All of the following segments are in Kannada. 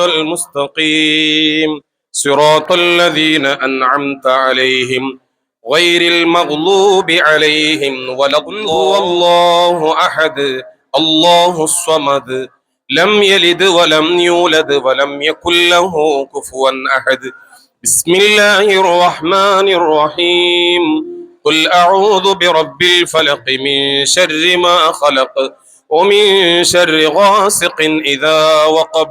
المستقيم صراط الذين أنعمت عليهم غير المغلوب عليهم ولا هو الله أحد الله الصمد لم يلد ولم يولد ولم يكن له كفوا أحد. بسم الله الرحمن الرحيم. قل أعوذ برب الفلق من شر ما خلق ومن شر غاسق إذا وقب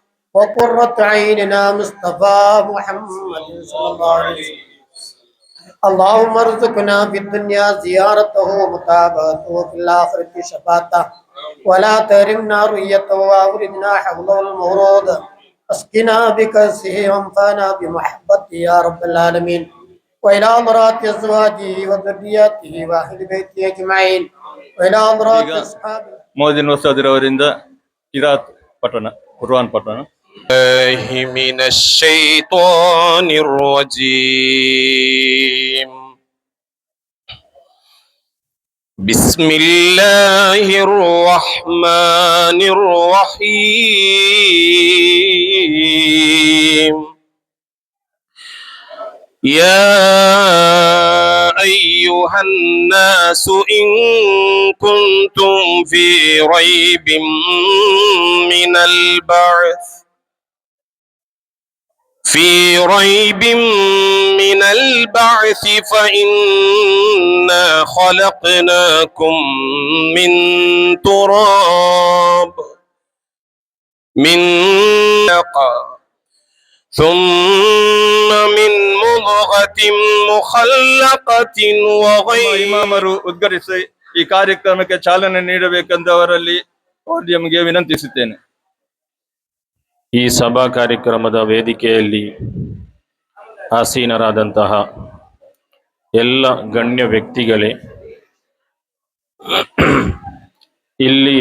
وقرة عيننا مصطفى محمد صلى الله عليه وسلم اللهم ارزقنا في الدنيا زيارته ومتابعته في الآخرة شفاعته ولا تهرمنا رؤيته وأوردنا حوله المورود اسقنا بكأسه وانفعنا بمحبته يا رب العالمين وإلى أمرات أزواجه وذرياته وأهل بيته أجمعين وإلى أمرات ಈಗ أصحابه ಮೋದಿನ್ ವಸಾದಿರವರಿಂದ ಕಿರಾತ್ ಪಠಣ ಕುರ್ವಾನ್ ಪಠಣ الله من الشيطان الرجيم. بسم الله الرحمن الرحيم. يا أيها الناس إن كنتم في ريب من البعث. في ريب من البعث فإنا خلقناكم من تراب من نقى ثم من مضغة مخلقة وغير ಇಮಾಮರು ಉದ್ಘಾಟಿಸಿ ಈ ಕಾರ್ಯಕ್ರಮಕ್ಕೆ ಚಾಲನೆ ನೀಡಬೇಕೆಂದವರಲ್ಲಿ ಪೋಡಿಯಂಗೆ ವಿನಂತಿಸುತ್ತೇನೆ ಈ ಸಭಾ ಕಾರ್ಯಕ್ರಮದ ವೇದಿಕೆಯಲ್ಲಿ ಆಸೀನರಾದಂತಹ ಎಲ್ಲ ಗಣ್ಯ ವ್ಯಕ್ತಿಗಳೇ, ಇಲ್ಲಿ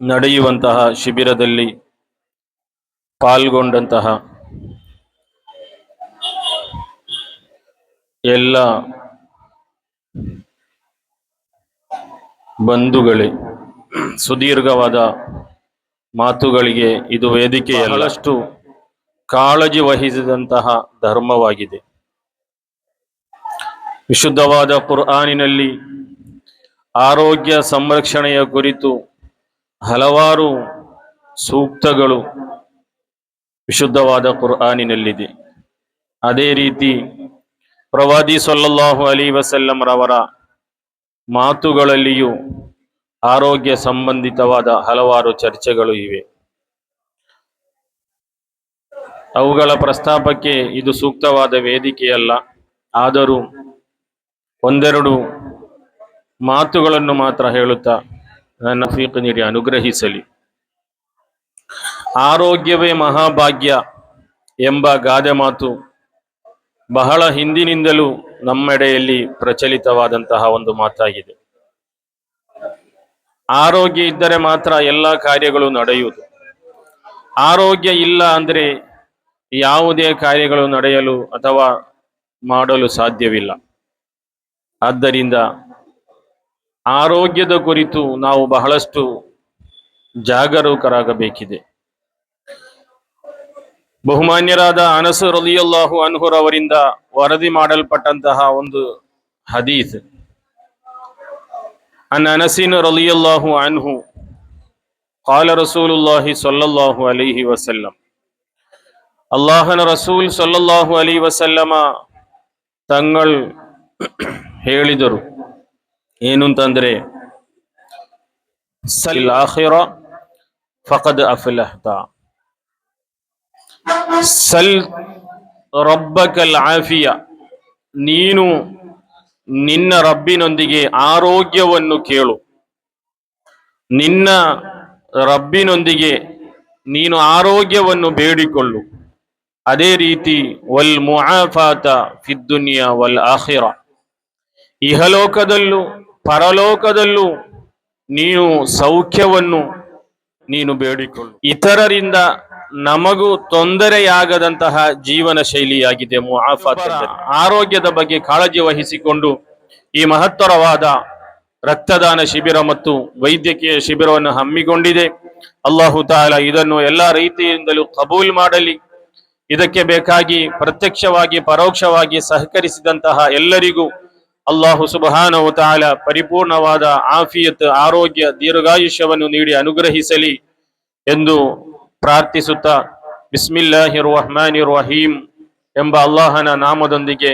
ನಡೆಯುವಂತಹ ಶಿಬಿರದಲ್ಲಿ ಪಾಲ್ಗೊಂಡಂತಹ ಎಲ್ಲ ಬಂಧುಗಳೇ, ಸುದೀರ್ಘವಾದ ಮಾತುಗಳಿಗೆ ಇದು ವೇದಿಕೆ ಬಹಳಷ್ಟು ಕಾಳಜಿ ವಹಿಸಿದಂತಹ ಧರ್ಮವಾಗಿದೆ. ವಿಶುದ್ಧವಾದ ಕುರ್ಆನಿನಲ್ಲಿ ಆರೋಗ್ಯ ಸಂರಕ್ಷಣೆಯ ಕುರಿತು ಹಲವಾರು ಸೂಕ್ತಗಳು ವಿಶುದ್ಧವಾದ ಕುರ್ಆನಿನಲ್ಲಿದೆ. ಅದೇ ರೀತಿ ಪ್ರವಾದಿ ಸೊಲ್ಲಲ್ಲಾಹು ಅಲಿ ವಸಲ್ಲಂ ರವರ ಮಾತುಗಳಲ್ಲಿಯೂ ಆರೋಗ್ಯ ಸಂಬಂಧಿತವಾದ ಹಲವಾರು ಚರ್ಚೆಗಳು ಇವೆ. ಅವುಗಳ ಪ್ರಸ್ತಾಪಕ್ಕೆ ಇದು ಸೂಕ್ತವಾದ ವೇದಿಕೆಯಲ್ಲ. ಆದರೂ ಒಂದೆರಡು ಮಾತುಗಳನ್ನು ಮಾತ್ರ ಹೇಳುತ್ತಾ ನನ್ನ ಫೀಕ್ ನೀಡಿ ಅನುಗ್ರಹಿಸಲಿ. ಆರೋಗ್ಯವೇ ಮಹಾಭಾಗ್ಯ ಎಂಬ ಗಾದೆ ಮಾತು ಬಹಳ ಹಿಂದಿನಿಂದಲೂ ನಮ್ಮೆಡೆಯಲ್ಲಿ ಪ್ರಚಲಿತವಾದಂತಹ ಒಂದು ಮಾತಾಗಿದೆ. ಆರೋಗ್ಯ ಇದ್ದರೆ ಮಾತ್ರ ಎಲ್ಲ ಕಾರ್ಯಗಳು ನಡೆಯುವುದು. ಆರೋಗ್ಯ ಇಲ್ಲ ಅಂದರೆ ಯಾವುದೇ ಕಾರ್ಯಗಳು ನಡೆಯಲು ಅಥವಾ ಮಾಡಲು ಸಾಧ್ಯವಿಲ್ಲ. ಆದ್ದರಿಂದ ಆರೋಗ್ಯದ ಕುರಿತು ನಾವು ಬಹಳಷ್ಟು ಜಾಗರೂಕರಾಗಬೇಕಿದೆ. ಬಹುಮಾನ್ಯರಾದ ಅನಸು ರಲಿಯಲ್ಲಾಹು ಅನ್ಹುರವರಿಂದ ವರದಿ ಮಾಡಲ್ಪಟ್ಟಂತಹ ಒಂದು ಹದೀಸ್. عن أنس رضي الله عنه قال رسول الله صلى الله عليه وسلم ಅಲ್ಲಾಹನ ರಸೂಲ್ ಸಲ್ಲಲ್ಲಾಹು ಅಲಿ ವಸಲ್ಲಮ ತಂಗಳು ಹೇಳಿದರು ಏನು ಅಂತಂದ್ರೆ ಸಲ್ ಆಖಿರ ಫಕದ್ ಅಫಲಹ್ತ ಸಲ್ ರಬ್ಬಕಲ್ ಆಫಿಯ ನೀನು ನಿನ್ನ ರಬ್ಬಿನೊಂದಿಗೆ ಆರೋಗ್ಯವನ್ನು ಕೇಳು. ನಿನ್ನ ರಬ್ಬಿನೊಂದಿಗೆ ನೀನು ಆರೋಗ್ಯವನ್ನು ಬೇಡಿಕೊಳ್ಳು. ಅದೇ ರೀತಿ, ವಲ್ ಮುಆಫಾತ ಫಿದ್ದುನಿಯಾ ವಲ್ ಆಹಿರ ಇಹಲೋಕದಲ್ಲೂ, ಪರಲೋಕದಲ್ಲೂ ನೀನು ಸೌಖ್ಯವನ್ನು ನೀನು ಬೇಡಿಕೊಳ್ಳು. ಇತರರಿಂದ ನಮಗೂ ತೊಂದರೆಯಾಗದಂತಹ ಜೀವನ ಶೈಲಿಯಾಗಿದೆ ಮುಆಫಾತ್ ಆರೋಗ್ಯದ ಬಗ್ಗೆ ಕಾಳಜಿ ವಹಿಸಿಕೊಂಡು ಈ ಮಹತ್ತರವಾದ ರಕ್ತದಾನ ಶಿಬಿರ ಮತ್ತು ವೈದ್ಯಕೀಯ ಶಿಬಿರವನ್ನು ಹಮ್ಮಿಕೊಂಡಿದೆ. ಅಲ್ಲಾಹು ತಾಲ ಇದನ್ನು ಎಲ್ಲಾ ರೀತಿಯಿಂದಲೂ ಕಬೂಲ್ ಮಾಡಲಿ. ಇದಕ್ಕೆ ಬೇಕಾಗಿ ಪ್ರತ್ಯಕ್ಷವಾಗಿ ಪರೋಕ್ಷವಾಗಿ ಸಹಕರಿಸಿದಂತಹ ಎಲ್ಲರಿಗೂ ಅಲ್ಲಾಹು ಸುಬಹಾನವು ತಾಲ ಪರಿಪೂರ್ಣವಾದ ಆಫಿಯತ್ ಆರೋಗ್ಯ ದೀರ್ಘಾಯುಷ್ಯವನ್ನು ನೀಡಿ ಅನುಗ್ರಹಿಸಲಿ ಎಂದು ಪ್ರಾರ್ಥಿಸುತ್ತಾ ಬಿಸ್ಮಿಲ್ಲಾಹಿರ್ ರಹಮಾನಿರ್ ರಹೀಂ ಎಂಬ ಅಲ್ಲಾಹನ ನಾಮದೊಂದಿಗೆ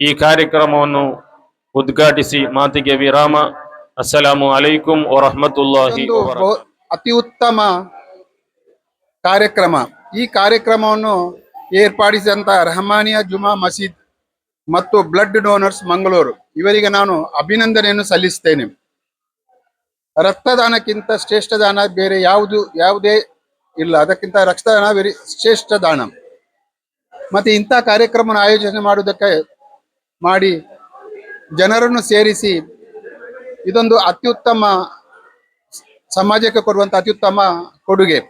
ಈ ಕಾರ್ಯಕ್ರಮವನ್ನು ಉದ್ಘಾಟಿಸಿ ಮಾತಿಗೆ ವಿರಾಮ. ಅಸ್ಸಲಾಮು ಅಲೈಕುಂ ವರಹಮತುಲ್ಲಾಹಿ ಅತಿ ಉತ್ತಮ ಕಾರ್ಯಕ್ರಮ. ಈ ಕಾರ್ಯಕ್ರಮವನ್ನು ಏರ್ಪಡಿಸಿದಂತ ರಹಮಾನಿಯಾ ಜುಮಾ ಮಸೀದ್ ಮತ್ತು ಬ್ಲಡ್ ಡೋನರ್ಸ್ ಮಂಗಳೂರು. ಇವರಿಗೆ ನಾನು ಅಭಿನಂದನೆಯನ್ನು ಸಲ್ಲಿಸ್ತೇನೆ. ರಕ್ತದಾನಕ್ಕಿಂತ ಶ್ರೇಷ್ಠ ದಾನ ಬೇರೆ ಯಾವುದು ಯಾವುದೇ ಇಲ್ಲ, ಅದಕ್ಕಿಂತ ರಕ್ತದಾನ ವೆರಿ, ಶ್ರೇಷ್ಠ ದಾನ. ಮತ್ತೆ ಇಂಥ ಕಾರ್ಯಕ್ರಮ ಆಯೋಜನೆ ಮಾಡುವುದಕ್ಕೆ ಮಾಡಿ ಜನರನ್ನು ಸೇರಿಸಿ ಇದೊಂದು ಅತ್ಯುತ್ತಮ ಸಮಾಜಕ್ಕೆ ಕೊಡುವಂತ ಅತ್ಯುತ್ತಮ ಕೊಡುಗೆ.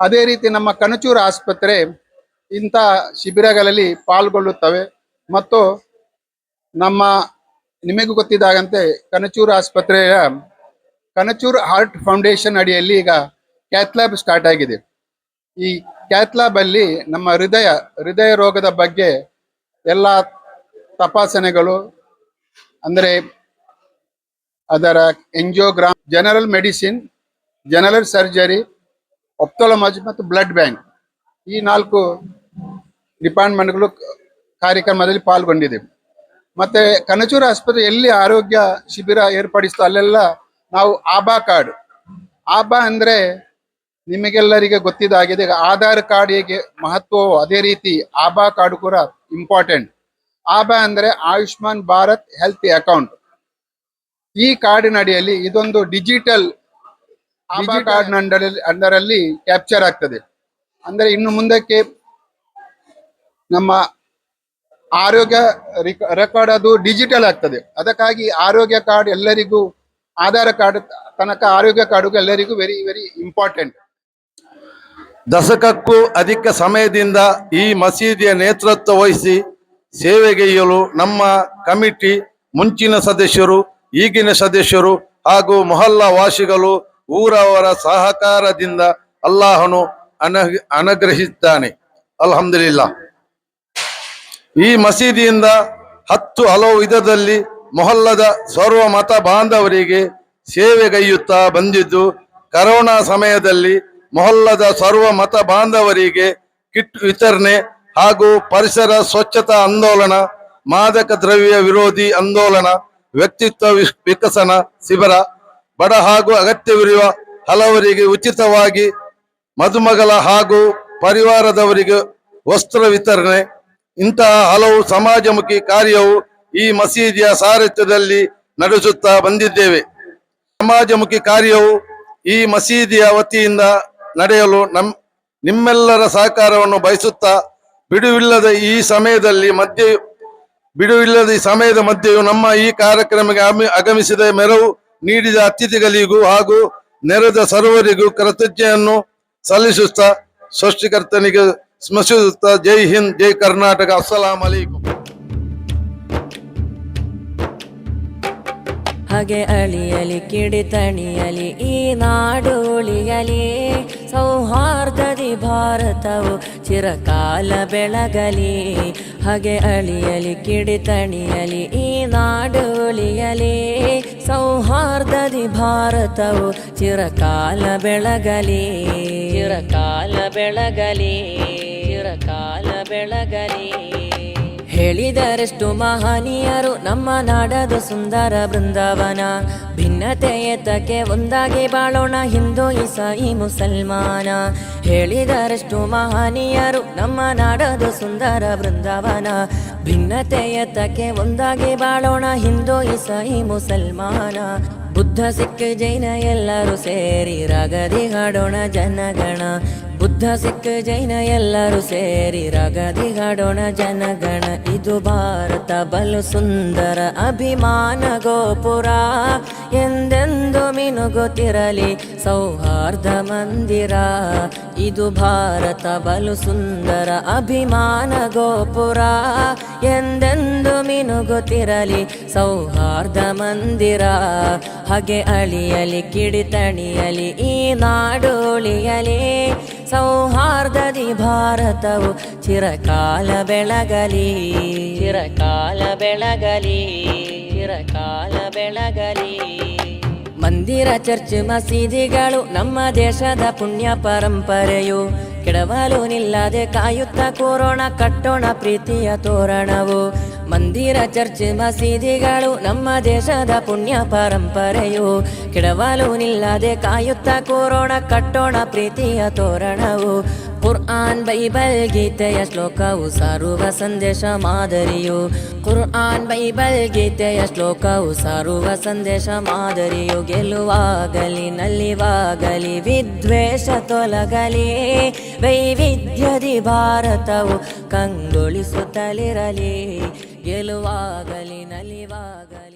ಅದೇ ರೀತಿ ನಮ್ಮ ಕಣಚೂರು ಆಸ್ಪತ್ರೆ ಇಂಥ ಶಿಬಿರಗಳಲ್ಲಿ ಪಾಲ್ಗೊಳ್ಳುತ್ತವೆ ಮತ್ತು ನಮ್ಮ ನಿಮಗೂ ಗೊತ್ತಿದ್ದಾಗಂತೆ ಕಣಚೂರು ಆಸ್ಪತ್ರೆಯ ಕಣಚೂರು ಹಾರ್ಟ್ ಫೌಂಡೇಶನ್ ಅಡಿಯಲ್ಲಿ ಈಗ ಕ್ಯಾಥ್ಲ್ಯಾಬ್ ಸ್ಟಾರ್ಟ್ ಆಗಿದೆ. ಈ ಕ್ಯಾಥ್ಲ್ಯಾಬ್ ಅಲ್ಲಿ ನಮ್ಮ ಹೃದಯ ಹೃದಯ ರೋಗದ ಬಗ್ಗೆ ಎಲ್ಲ ತಪಾಸಣೆಗಳು, ಅಂದರೆ ಅದರ angiogram general medicine general surgery ophthalmology ಮತ್ತು ಬ್ಲಡ್ ಬ್ಯಾಂಕ್ ಈ ನಾಲ್ಕು ಡಿಪಾರ್ಟ್ಮೆಂಟ್ಗಳು ಕಾರ್ಯಕ್ರಮದಲ್ಲಿ ಪಾಲ್ಗೊಂಡಿದೆ. ಮತ್ತೆ ಕನಚೂರು ಆಸ್ಪತ್ರೆ ಎಲ್ಲಿ ಆರೋಗ್ಯ ಶಿಬಿರ ಏರ್ಪಡಿಸ್ತೋ ಅಲ್ಲೆಲ್ಲ ನಾವು ಆಬಾ ಕಾರ್ಡ್. ಆಬಾ ಅಂದ್ರೆ ನಿಮಗೆಲ್ಲರಿಗೆ ಗೊತ್ತಿದ್ದಾಗಿದೆ ಆಧಾರ್ ಕಾರ್ಡ್ ಹೇಗೆ ಮಹತ್ವವೋ ಅದೇ ರೀತಿ ಆಬಾ ಕಾರ್ಡ್ ಕೂಡ ಇಂಪಾರ್ಟೆಂಟ್ ಆಭಾ ಅಂದ್ರೆ ಆಯುಷ್ಮಾನ್ ಭಾರತ್ ಹೆಲ್ತ್ ಅಕೌಂಟ್. ಈ ಕಾರ್ಡಿನ ಅಡಿಯಲ್ಲಿ ಇದೊಂದು ಡಿಜಿಟಲ್ ಆಭಾ ಕಾರ್ಡ್ ಅಂಡರಲ್ಲಿ ಅಂಡರಲ್ಲಿ ಕ್ಯಾಪ್ಚರ್ ಆಗ್ತದೆ. ಅಂದ್ರೆ ಇನ್ನು ಮುಂದಕ್ಕೆ ನಮ್ಮ ಆರೋಗ್ಯ ರೆಕಾರ್ಡ್ ಅದು ಡಿಜಿಟಲ್ ಆಗ್ತದೆ. ಅದಕ್ಕಾಗಿ ಆರೋಗ್ಯ ಕಾರ್ಡ್ ಎಲ್ಲರಿಗೂ ಆಧಾರ್ ಕಾರ್ಡ್ ತನಕ ಆರೋಗ್ಯ ಕಾರ್ಡ್ ಎಲ್ಲರಿಗೂ ವೆರಿ ವೆರಿ ಇಂಪಾರ್ಟೆಂಟ್ ದಶಕಕ್ಕೂ ಅಧಿಕ ಸಮಯದಿಂದ ಈ ಮಸೀದಿಯ ನೇತೃತ್ವ ವಹಿಸಿ ಸೇವೆಗೈಯಲು ನಮ್ಮ ಕಮಿಟಿ ಮುಂಚಿನ ಸದಸ್ಯರು, ಈಗಿನ ಸದಸ್ಯರು ಹಾಗೂ ಮೊಹಲ್ಲಾ ವಾಸಿಗಳು ಊರವರ ಸಹಕಾರದಿಂದ ಅಲ್ಲಾಹನು ಅನ ಅನುಗ್ರಹಿಸಿದ್ದಾನೆ ಅಲ್ಹಮ್ದುಲಿಲ್ಲ. ಈ ಮಸೀದಿಯಿಂದ ಹತ್ತು ಹಲವು ವಿಧದಲ್ಲಿ ಮೊಹಲ್ಲದ ಸರ್ವ ಮತ ಬಾಂಧವರಿಗೆ ಸೇವೆಗೈಯುತ್ತಾ ಬಂದಿದ್ದು, ಕರೋನಾ ಸಮಯದಲ್ಲಿ ಮೊಹಲ್ಲದ ಸರ್ವ ಮತ ಬಾಂಧವರಿಗೆ ಕಿಟ್ ವಿತರಣೆ ಹಾಗೂ ಪರಿಸರ ಸ್ವಚ್ಛತಾ ಆಂದೋಲನ ಮಾದಕ ದ್ರವ್ಯ ವಿರೋಧಿ ಆಂದೋಲನ ವ್ಯಕ್ತಿತ್ವ ವಿಕಸನ ಶಿಬಿರ, ಬಡ ಹಾಗೂ ಅಗತ್ಯವಿರುವ ಹಲವರಿಗೆ ಉಚಿತವಾಗಿ ಮದುಮಗಳ ಹಾಗೂ ಪರಿವಾರದವರಿಗೆ ವಸ್ತ್ರ ವಿತರಣೆ. ಇಂತಹ ಹಲವು ಸಮಾಜಮುಖಿ ಕಾರ್ಯವು ಈ ಮಸೀದಿಯ ಸಾರಥ್ಯದಲ್ಲಿ ನಡೆಸುತ್ತಾ ಬಂದಿದ್ದೇವೆ. ಸಮಾಜಮುಖಿ ಕಾರ್ಯವು ಈ ಮಸೀದಿಯ ವತಿಯಿಂದ ನಡೆಯಲು ನಮ್, ನಿಮ್ಮೆಲ್ಲರ ಸಹಕಾರವನ್ನು ಬಯಸುತ್ತಾ ಬಿಡುವಿಲ್ಲದ ಈ ಸಮಯದಲ್ಲಿ ಮಧ್ಯೆ, ಬಿಡುವಿಲ್ಲದ ಈ ಸಮಯದ ಮಧ್ಯೆಯೂ ನಮ್ಮ ಈ ಕಾರ್ಯಕ್ರಮಕ್ಕೆ ಆಗಮಿ- ಆಗಮಿಸಿದ ಮೆರವು ನೀಡಿದ ಅತಿಥಿಗಳಿಗೂ ಹಾಗೂ ನೆರೆದ ಸರ್ವರಿಗೂ ಕೃತಜ್ಞೆಯನ್ನು ಸಲ್ಲಿಸುತ್ತಾ ಸೃಷ್ಟಿಕರ್ತನಿಗೆ ಸ್ಮರಿಸುತ್ತಾ ಜೈ ಹಿಂದ್, ಜೈ ಕರ್ನಾಟಕ. ಅಸ್ಸಲಾಂ ಅಲೈಕುಂ ಹಾಗೆ ಅಳಿಯಲಿ, ಕಿಡಿತಣಿಯಲಿ, ಈ ನಾಡು ಉಳಿಯಲಿ. ಸೌಹಾರ್ದದಿ ಭಾರತವು ಚಿರಕಾಲ ಬೆಳಗಲಿ. ಹಾಗೆ ಅಳಿಯಲಿ, ಕಿಡಿತಣಿಯಲಿ, ಈ ನಾಡು ಉಳಿಯಲಿ. ಸೌಹಾರ್ದದಿ ಭಾರತವು ಚಿರಕಾಲ ಬೆಳಗಲಿ. ಚಿರಕಾಲ ಬೆಳಗಲಿ ಚಿರಕಾಲ ಬೆಳಗಲಿ. ಹೇಳಿದರೆಷ್ಟು ಮಹನೀಯರು ನಮ್ಮ ನಾಡದು ಸುಂದರ ಬೃಂದಾವನ. ಭಿನ್ನತೆ ಎತ್ತಕ್ಕೆ ಒಂದಾಗಿ ಬಾಳೋಣ ಹಿಂದೂ ಇಸಾಯಿ ಮುಸಲ್ಮಾನ. ಹೇಳಿದರೆಷ್ಟು ಮಹನೀಯರು ನಮ್ಮ ನಾಡದು ಸುಂದರ ಬೃಂದಾವನ. ಭಿನ್ನತೆ ಎತ್ತಕ್ಕೆ ಒಂದಾಗಿ ಬಾಳೋಣ ಹಿಂದೂ ಇಸಾಯಿ ಮುಸಲ್ಮಾನ. ಬುದ್ಧ ಸಿಕ್ಕ ಜೈನ ಎಲ್ಲರೂ ಸೇರಿ ರಗದಿ ಹಾಡೋಣ ಜನಗಣ. ಬುದ್ಧ ಸಿಕ್ಕ ಜೈನ ಎಲ್ಲರೂ ಸೇರಿ ರಗದಿ ಹಾಡೋಣ ಜನಗಣ. ಇದು ಭಾರತ ಬಲು ಸುಂದರ ಅಭಿಮಾನ ಗೋಪುರ. ಎಂದೆಂದು ಮಿನುಗುತ್ತಿರಲಿ ಸೌಹಾರ್ದ ಮಂದಿರ. ಇದು ಭಾರತ ಬಲು ಸುಂದರ ಅಭಿಮಾನ ಗೋಪುರ. ಎಂದೆಂದು ಗೊತ್ತಿರಲಿ? ಸೌಹಾರ್ದ ಮಂದಿರ. ಹಾಗೆ ಅಳಿಯಲಿ ಕಿಡಿತಣಿಯಲಿ ಈ ನಾಡೋಳಿಯಲಿ ಸೌಹಾರ್ದ ಸೌಹಾರ್ದದಿ ಭಾರತವು ಚಿರಕಾಲ ಬೆಳಗಲಿ. ಚಿರಕಾಲ ಬೆಳಗಲಿ ಚಿರಕಾಲ ಬೆಳಗಲಿ. ಮಂದಿರ ಚರ್ಚ್ ಮಸೀದಿಗಳು ನಮ್ಮ ದೇಶದ ಪುಣ್ಯ ಪರಂಪರೆಯು. ಕೆಡವಲು ನಿಲ್ಲದೆ ಕಾಯುತ್ತ, ಕೋರೋಣ ಕಟ್ಟೋಣ ಪ್ರೀತಿಯ ತೋರಣವು. ಮಂದಿರ ಚರ್ಚ್ ಮಸೀದಿಗಳು ನಮ್ಮ ದೇಶದ ಪುಣ್ಯ ಪರಂಪರೆಯು. ಕೆಡವಲು ನಿಲ್ಲದೆ ಕಾಯುತ್ತ ಕೂರೋಣ ಕಟ್ಟೋಣ ಪ್ರೀತಿಯ ತೋರಣವು. ಕುರ್ಆನ್ ಬೈಬಲ್ ಗೀತೆಯ ಶ್ಲೋಕವು ಸಾರುವ ಸಂದೇಶ ಮಾದರಿಯು. ಕುರ್ಆನ್ ಬೈಬಲ್ ಗೀತೆಯ ಶ್ಲೋಕವು ಸಾರುವ ಸಂದೇಶ ಮಾದರಿಯು. ಗೆಲುವಾಗಲಿ ನಲ್ಲಿವಾಗಲಿ, ವಿದ್ವೇಷ ತೊಲಗಲಿ. ವೈವಿಧ್ಯದಿ ಭಾರತವು ಕಂಗೊಳಿಸುತ್ತಲಿರಲಿ. ಗೆಲುವಾಗಲಿ ನಲಿವಾಗಲಿ.